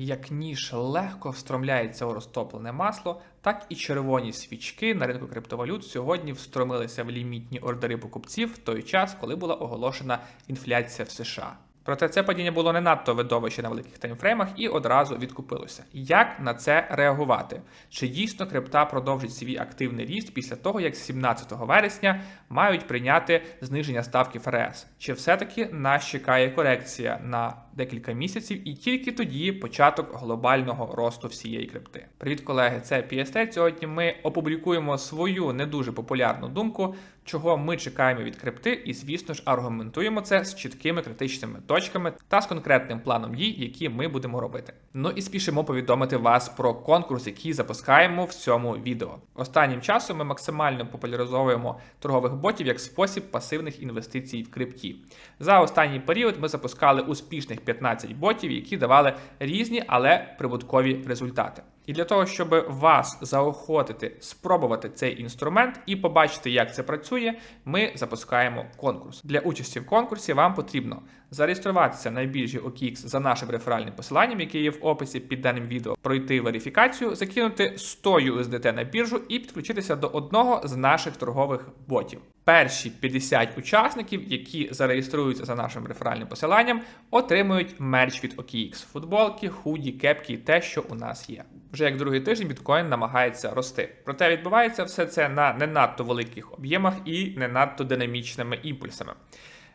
Як ніж легко встромляється у розтоплене масло, так і червоні свічки на ринку криптовалют сьогодні встромилися в лімітні ордери покупців в той час, коли була оголошена інфляція в США. Проте це падіння було не надто видовище на великих таймфреймах і одразу відкупилося. Як на це реагувати? Чи дійсно крипта продовжить свій активний ріст після того, як 17 вересня мають прийняти зниження ставки ФРС? Чи все-таки нас чекає корекція на декілька місяців і тільки тоді початок глобального росту всієї крипти? Привіт, колеги! Це PST. Сьогодні ми опублікуємо свою не дуже популярну думку, чого ми чекаємо від крипти, і, звісно ж, аргументуємо це з чіткими критичними точками та з конкретним планом дій, які ми будемо робити. Ну і спішимо повідомити вас про конкурс, який запускаємо в цьому відео. Останнім часом ми максимально популяризовуємо торгових ботів як спосіб пасивних інвестицій в крипті. За останній період ми запускали успішних 15 ботів, які давали різні, але прибуткові результати. І для того, щоб вас заохотити спробувати цей інструмент і побачити, як це працює, ми запускаємо конкурс. Для участі в конкурсі вам потрібно зареєструватися на біржі OKX за нашим реферальним посиланням, яке є в описі під даним відео, пройти верифікацію, закинути 100 USDT на біржу і підключитися до одного з наших торгових ботів. Перші 50 учасників, які зареєструються за нашим реферальним посиланням, отримують мерч від OKX – футболки, худі, кепки, те, що у нас є. Вже як другий тиждень біткоін намагається рости. Проте відбувається все це на не надто великих об'ємах і не надто динамічними імпульсами.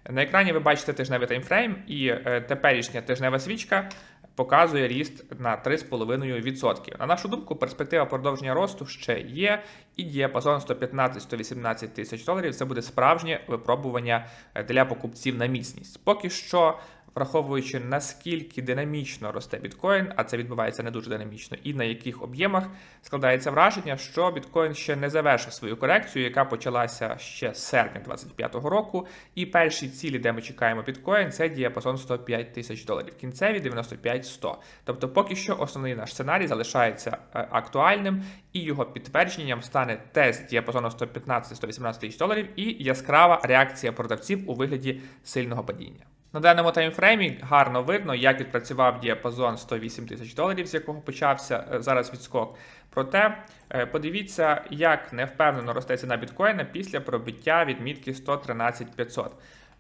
На екрані ви бачите тижневий таймфрейм, і е, теперішня тижнева свічка показує ріст на 3,5%. На нашу думку, перспектива продовження росту ще є, і діапазон 115-118 тисяч доларів це буде справжнє випробування е, для покупців на міцність. Поки що. Враховуючи наскільки динамічно росте біткоін, а це відбувається не дуже динамічно, і на яких об'ємах складається враження, що біткоін ще не завершив свою корекцію, яка почалася ще з серпня 2025 року. І перші цілі, де ми чекаємо біткоін, це діапазон 105 тисяч доларів. Кінцеві 95-100. Тобто, поки що основний наш сценарій залишається е, актуальним, і його підтвердженням стане тест діапазону 115-118 тисяч доларів і яскрава реакція продавців у вигляді сильного падіння. На даному таймфреймі гарно видно, як відпрацював діапазон 108 тисяч доларів, з якого почався е, зараз відскок. Проте е, подивіться, як невпевнено росте ціна біткоїна після пробиття відмітки 113 500.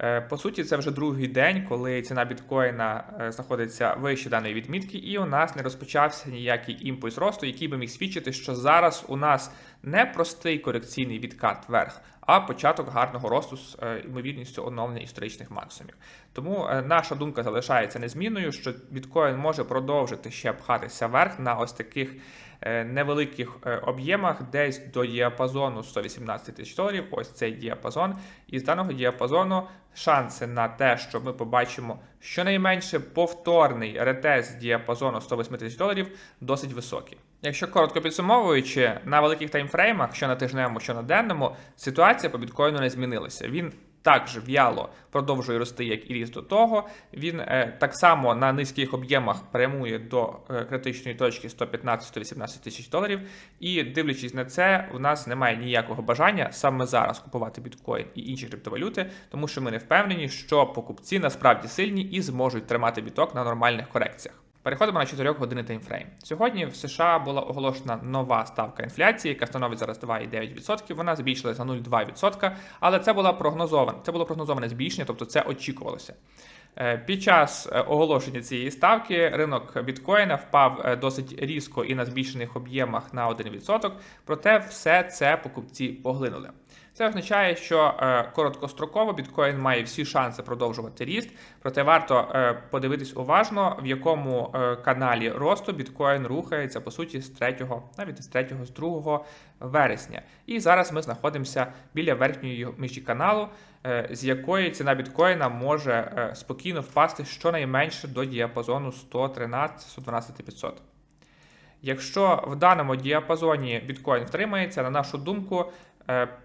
Е, По суті, це вже другий день, коли ціна біткоїна знаходиться вище даної відмітки, і у нас не розпочався ніякий імпульс росту, який би міг свідчити, що зараз у нас не простий корекційний відкат вверх, а початок гарного росту з ймовірністю оновлення історичних максимумів. Тому е, наша думка залишається незмінною, що біткоін може продовжити ще пхатися вверх на ось таких е, невеликих е, об'ємах, десь до діапазону 118 тисяч доларів. Ось цей діапазон. І з даного діапазону шанси на те, що ми побачимо щонайменше повторний ретест діапазону 108 тисяч доларів, досить високі. Якщо коротко підсумовуючи, на великих таймфреймах, що на тижневому, що на денному, ситуація по біткоїну не змінилася. Він також в'яло продовжує рости, як і ріс до того. Він е, так само на низьких об'ємах прямує до е, критичної точки 115-118 тисяч доларів. І дивлячись на це, у нас немає ніякого бажання саме зараз купувати біткоін і інші криптовалюти, тому що ми не впевнені, що покупці насправді сильні і зможуть тримати біток на нормальних корекціях. Переходимо на 4 години таймфрейм. Сьогодні в США була оголошена нова ставка інфляції, яка становить зараз 2,9%. Вона збільшилася на 0,2%, але це була прогнозована. Це було прогнозоване збільшення, тобто це очікувалося. Е, під час е, оголошення цієї ставки ринок біткоїна впав е, досить різко і на збільшених об'ємах на 1%, проте все це покупці поглинули. Це означає, що е, короткостроково біткоін має всі шанси продовжувати ріст, проте варто е, подивитись уважно, в якому е, каналі росту біткоін рухається по суті з 3, навіть з 3, з 2 вересня. І зараз ми знаходимося біля верхньої межі каналу, з якої ціна біткоїна може спокійно впасти щонайменше до діапазону 113-112 500. Якщо в даному діапазоні біткоін втримається, на нашу думку,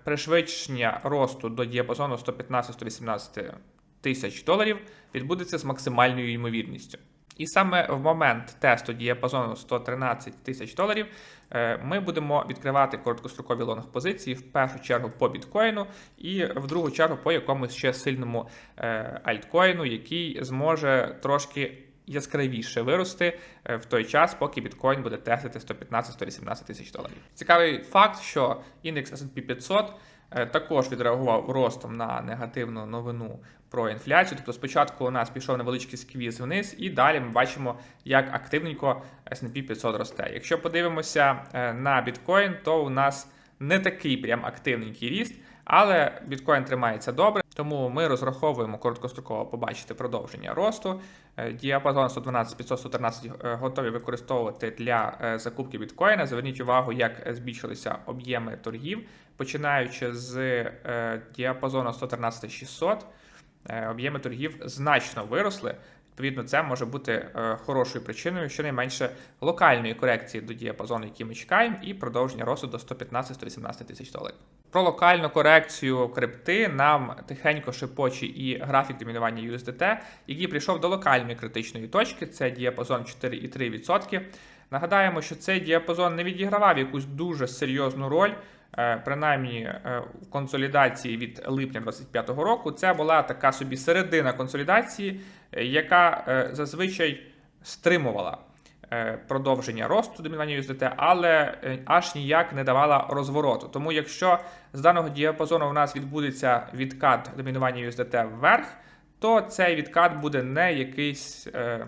пришвидшення росту до діапазону 115-118 тисяч доларів відбудеться з максимальною ймовірністю. І саме в момент тесту діапазону 113 тисяч доларів е, ми будемо відкривати короткострокові лонг позиції в першу чергу по біткоїну, і в другу чергу по якомусь ще сильному е, альткоїну, який зможе трошки яскравіше вирости е, в той час, поки біткоін буде тестити 115-118 тисяч доларів. Цікавий факт, що індекс S&P 500 е, також відреагував ростом на негативну новину про інфляцію. Тобто спочатку у нас пішов невеличкий сквіз вниз, і далі ми бачимо, як активненько S&P 500 росте. Якщо подивимося е, на біткоін, то у нас не такий прям активненький ріст, але біткоін тримається добре, тому ми розраховуємо короткостроково побачити продовження росту. Е, Діапазон 112 500 113 е, готові використовувати для е, закупки біткоїна. Зверніть увагу, як збільшилися об'єми торгів, починаючи з діапазону 113 600, е, об'єми торгів значно виросли. Відповідно, це може бути хорошою причиною, щонайменше локальної корекції до діапазону, який ми чекаємо, і продовження росту до 115-118 тисяч доларів. Про локальну корекцію крипти нам тихенько шепоче і графік домінування USDT, який прийшов до локальної критичної точки, це діапазон 4,3%. Нагадаємо, що цей діапазон не відігравав якусь дуже серйозну роль. е, Принаймні е, в консолідації від липня 2025 року це була така собі середина консолідації, е, яка зазвичай стримувала продовження росту домінування USDT, але е, аж ніяк не давала розвороту. Тому якщо з даного діапазону у нас відбудеться відкат домінування USDT вверх, то цей відкат буде не якийсь е,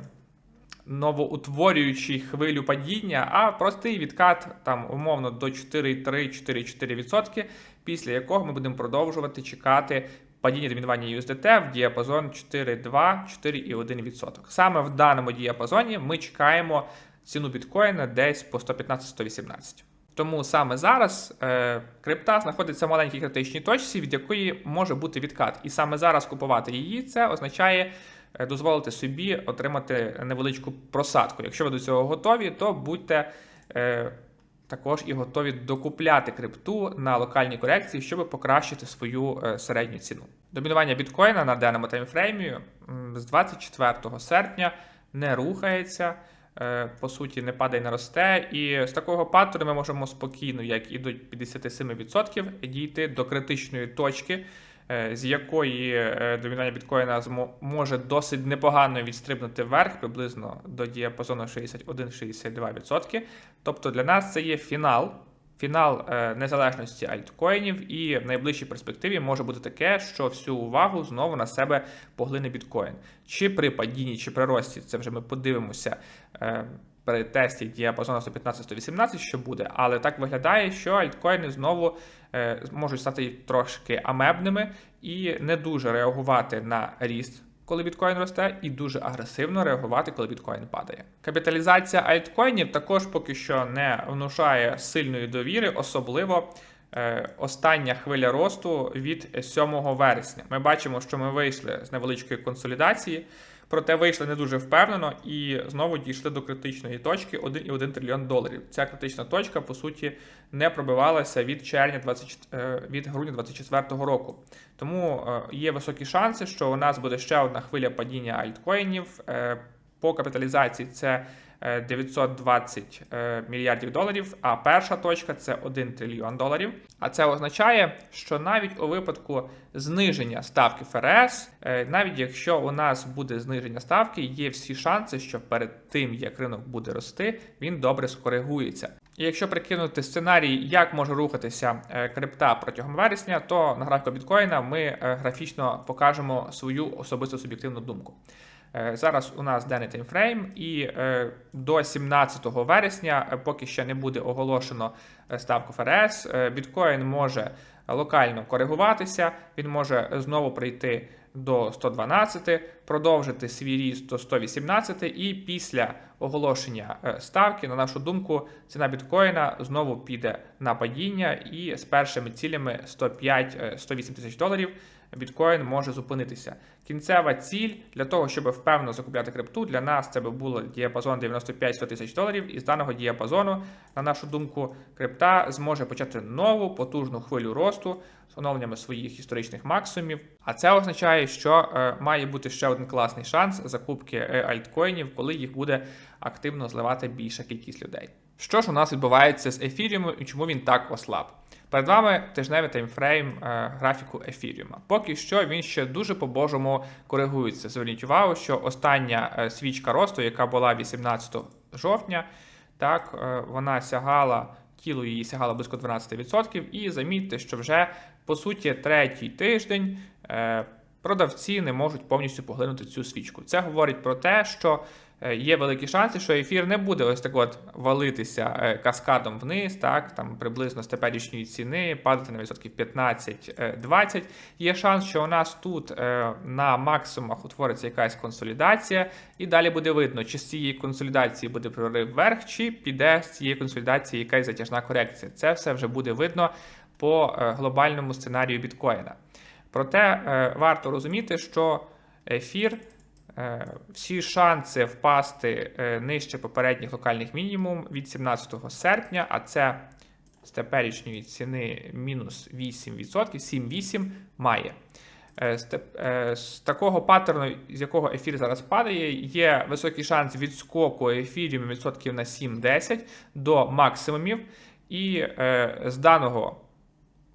новоутворюючий хвилю падіння, а простий відкат там умовно до 4,3-4,4%, після якого ми будемо продовжувати чекати падіння домінування USDT в діапазон 4,2-4,1%. Саме в даному діапазоні ми чекаємо ціну біткоїна десь по 115-118. Тому саме зараз е, крипта знаходиться в маленькій критичній точці, від якої може бути відкат. І саме зараз купувати її це означає е, дозволити собі отримати невеличку просадку. Якщо ви до цього готові, то будьте е, також і готові докупляти крипту на локальній корекції, щоб покращити свою е, середню ціну. Домінування біткоїна на денному таймфреймі з 24 серпня не рухається е, по суті не падає, не росте. І з такого паттерну ми можемо спокійно, як і до 57%, дійти до критичної точки, з якої е, домінування біткоїна може досить непогано відстрибнути вверх, приблизно до діапазону 61-62%. Тобто для нас це є фінал. Фінал е, незалежності альткоїнів, і в найближчій перспективі може бути таке, що всю увагу знову на себе поглине біткоін. Чи при падінні, чи при рості, це вже ми подивимося е, при тесті діапазону 115-118, що буде. Але так виглядає, що альткоїни знову е, можуть стати трошки амебними і не дуже реагувати на ріст коли біткоін росте, і дуже агресивно реагувати, коли біткоін падає. Капіталізація альткоїнів також поки що не внушає сильної довіри, особливо. е, Остання хвиля росту від 7 вересня. Ми бачимо, що ми вийшли з невеличкої консолідації, проте вийшли не дуже впевнено і знову дійшли до критичної точки 1,1 трильйон доларів. Ця критична точка, по суті, не пробивалася від червня 20, е, від грудня 2024 року. Тому е, є високі шанси, що у нас буде ще одна хвиля падіння альткоїнів. Е, По капіталізації це 920 е, мільярдів доларів, а перша точка це 1 трильйон доларів. А це означає, що навіть у випадку зниження ставки ФРС, е, навіть якщо у нас буде зниження ставки, є всі шанси, що перед тим як ринок буде рости, він добре скоригується. І якщо прикинути сценарій, як може рухатися е, крипта протягом вересня, то на графіку біткоїна ми е, графічно покажемо свою особисту суб'єктивну думку. Е, Зараз у нас денний таймфрейм, і е, до 17 вересня, е, поки ще не буде оголошено ставку ФРС, біткоін може локально коригуватися, він може знову прийти до 112, продовжити свій ріст до 118, і після оголошення ставки, на нашу думку, ціна біткоїна знову піде на падіння, і з першими цілями 105-108 тисяч доларів біткоін може зупинитися. Кінцева ціль для того, щоб впевнено закупляти крипту, для нас це би було діапазон 95-100 тисяч доларів. І з даного діапазону, на нашу думку, крипта зможе почати нову потужну хвилю росту з оновленнями своїх історичних максимумів. А це означає, що е, має бути ще один класний шанс закупки е, альткоїнів, коли їх буде активно зливати більша кількість людей. Що ж у нас відбувається з ефіріумом і чому він так ослаб? Перед вами тижневий таймфрейм е, графіку ефіріума. Поки що він ще дуже по-божому коригується. Зверніть увагу, що остання е, свічка росту, яка була 18 жовтня, так е, вона сягала, тіло її сягало близько 12%. І замітьте, що вже по суті третій тиждень. Продавці не можуть повністю поглинути цю свічку. Це говорить про те, що є великі шанси, що ефір не буде ось так от валитися е, каскадом вниз, так там приблизно з теперішньої ціни, падати на відсотків 15-20. Є шанс, що у нас тут е, на максимумах утвориться якась консолідація, і далі буде видно, чи з цієї консолідації буде прорив вверх, чи піде з цієї консолідації якась затяжна корекція. Це все вже буде видно по е, глобальному сценарію біткоїна. Проте е, варто розуміти, що ефір, е, всі шанси впасти е, нижче попередніх локальних мінімум від 17 серпня, а це з теперішньої ціни мінус 8%, 7-8 має. Е, З, е, такого паттерну, з якого ефір зараз падає, є високий шанс відскоку ефіріуму відсотків на 7-10 до максимумів. І е, з даного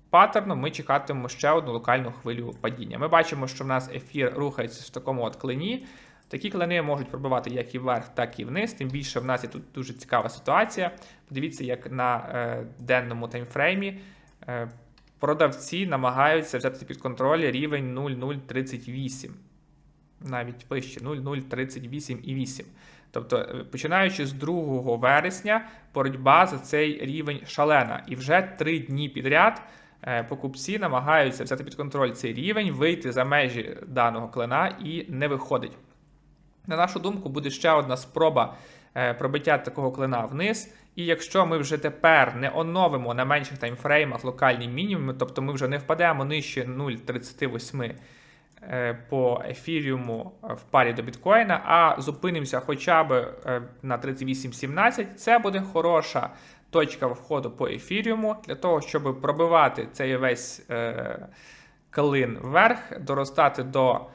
паттерну ми чекатимемо ще одну локальну хвилю падіння. Ми бачимо, що в нас ефір рухається в такому от клині. Такі клини можуть пробивати як і вверх, так і вниз. Тим більше в нас є тут дуже цікава ситуація. Подивіться, як на е, денному таймфреймі е, продавці намагаються взяти під контроль рівень 0,038. Навіть вище 0,038,8. Тобто, е, починаючи з 2 вересня, боротьба за цей рівень шалена. І вже три дні підряд покупці намагаються взяти під контроль цей рівень, вийти за межі даного клина і не виходить. На нашу думку, буде ще одна спроба е, пробиття такого клина вниз. І якщо ми вже тепер не оновимо на менших таймфреймах локальні мінімуми, тобто ми вже не впадемо нижче 0,38 е, по ефіріуму е, в парі до біткоїна, а зупинимося хоча б е, на 38,17, це буде хороша точка входу по ефіріуму для того, щоб пробивати цей весь е, клин вверх, доростати до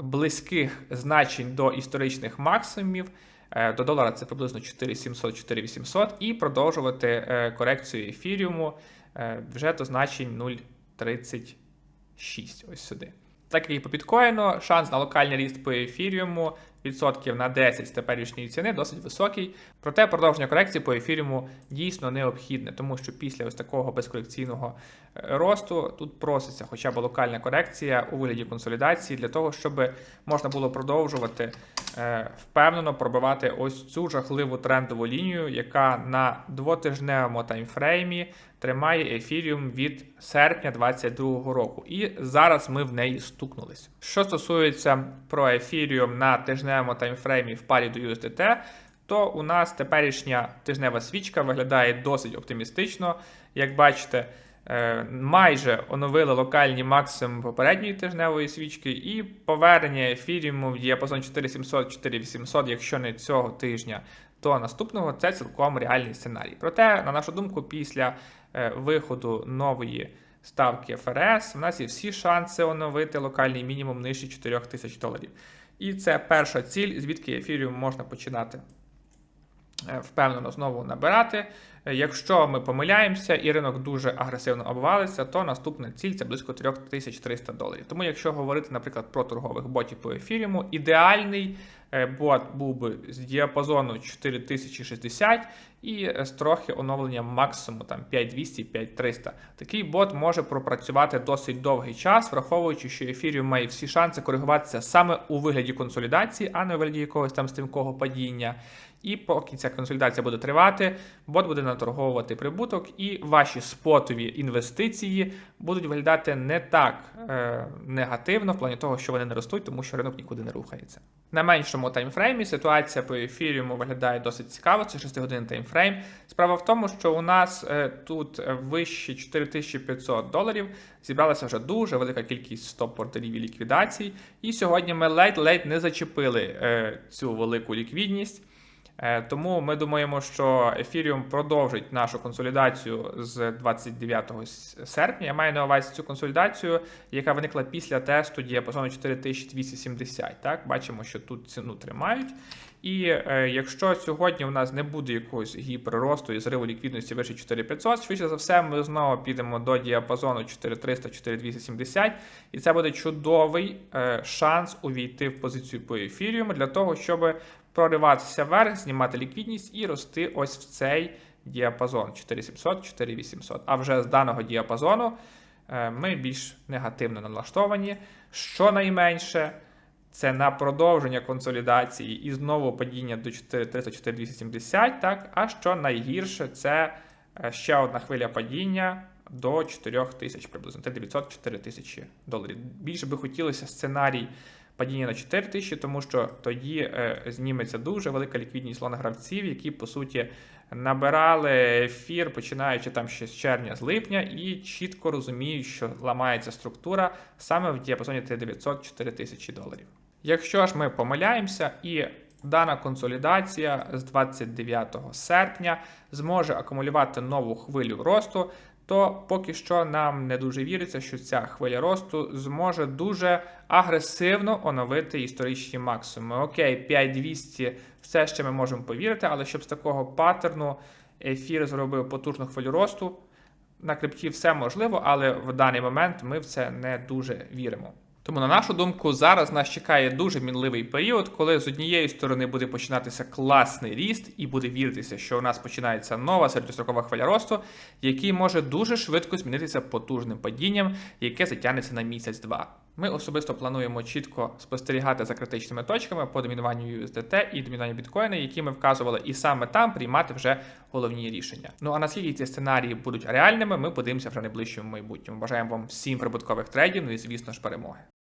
близьких значень до історичних максимумів. Е, До долара це приблизно 4700-4800 і продовжувати е, корекцію ефіріуму е, вже до значень 0,36 ось сюди. Так як і по біткоїну, шанс на локальний ріст по ефіріуму відсотків на 10 з теперішньої ціни досить високий. Проте продовження корекції по ефіріуму дійсно необхідне, тому що після ось такого безкорекційного е, росту тут проситься хоча б локальна корекція у вигляді консолідації для того, щоб можна було продовжувати е, впевнено пробивати ось цю жахливу трендову лінію, яка на двотижневому таймфреймі тримає ефіріум від серпня 2022 року. І зараз ми в неї стукнулись. Що стосується про ефіріум на тижневому таймфреймі в парі до USDT, то у нас теперішня тижнева свічка виглядає досить оптимістично. Як бачите, е, майже оновили локальні максимум попередньої тижневої свічки, і повернення ефіріуму в діапазон 4700-4800, якщо не цього тижня, то наступного це цілком реальний сценарій. Проте, на нашу думку, після е, виходу нової ставки ФРС, в нас є всі шанси оновити локальний мінімум нижче 4 тисяч доларів. І це перша ціль, звідки ефіріум можна починати впевнено знову набирати. Е, Якщо ми помиляємося і ринок дуже агресивно обвалиться, то наступна ціль це близько 3300 доларів. Тому, якщо говорити, наприклад, про торгових ботів по ефіріуму, ідеальний е, бот був би з діапазону 4060 і е, з трохи оновленням максимуму там 5200-5300. Такий бот може пропрацювати досить довгий час, враховуючи, що ефіріум має всі шанси коригуватися саме у вигляді консолідації, а не у вигляді якогось там стрімкого падіння. І поки ця консолідація буде тривати, бот буде наторговувати прибуток, і ваші спотові інвестиції будуть виглядати не так е, негативно, в плані того, що вони не ростуть, тому що ринок нікуди не рухається. На меншому таймфреймі ситуація по ефіріуму виглядає досить цікаво. Це 6 годин таймфрейм. Справа в тому, що у нас е, тут вище 4500 доларів зібралася вже дуже велика кількість стоп-ордерів і ліквідацій. І сьогодні ми ледь-ледь не зачепили е, цю велику ліквідність. Е, Тому ми думаємо, що Ethereum продовжить нашу консолідацію з 29 серпня. Я маю на увазі цю консолідацію, яка виникла після тесту діапазону 4270. Так, бачимо, що тут ціну тримають. І е, якщо сьогодні у нас не буде якогось гіперросту і зриву ліквідності вище 4500, швидше за все, ми знову підемо до діапазону 4300-4270, і це буде чудовий е, шанс увійти в позицію по ефіріуму для того, щоб прориватися вверх, знімати ліквідність і рости ось в цей діапазон 4700-4800. А вже з даного діапазону е, ми більш негативно налаштовані. Щонайменше, це на продовження консолідації і знову падіння до 4300-4270, так? А що найгірше, це е, ще одна хвиля падіння до 4000 приблизно 3900-4000 тисячі доларів. Більше би хотілося сценарій падіння на 4 тисячі, тому що тоді е, зніметься дуже велика ліквідність лонгравців, які по суті набирали ефір, починаючи там ще з червня, з липня, і чітко розуміють, що ламається структура саме в діапазоні 3900-4 тисячі доларів. Якщо ж ми помиляємося і дана консолідація з 29 серпня зможе акумулювати нову хвилю росту, то поки що нам не дуже віриться, що ця хвиля росту зможе дуже агресивно оновити історичні максимуми. Окей, 5200 все ще ми можемо повірити, але щоб з такого паттерну ефір зробив потужну хвилю росту. На крипті все можливо, але в даний момент ми в це не дуже віримо. Тому, на нашу думку, зараз нас чекає дуже мінливий період, коли з однієї сторони буде починатися класний ріст, і буде віритися, що у нас починається нова середньострокова хвиля росту, який може дуже швидко змінитися потужним падінням, яке затягнеться на місяць-два. Ми особисто плануємо чітко спостерігати за критичними точками по домінуванню USDT і домінуванню біткоїна, які ми вказували, і саме там приймати вже головні рішення. Ну а наскільки ці сценарії будуть реальними, ми подивимося вже в найближчому майбутньому. Бажаємо вам всім прибуткових трейдів, ну і звісно ж перемоги.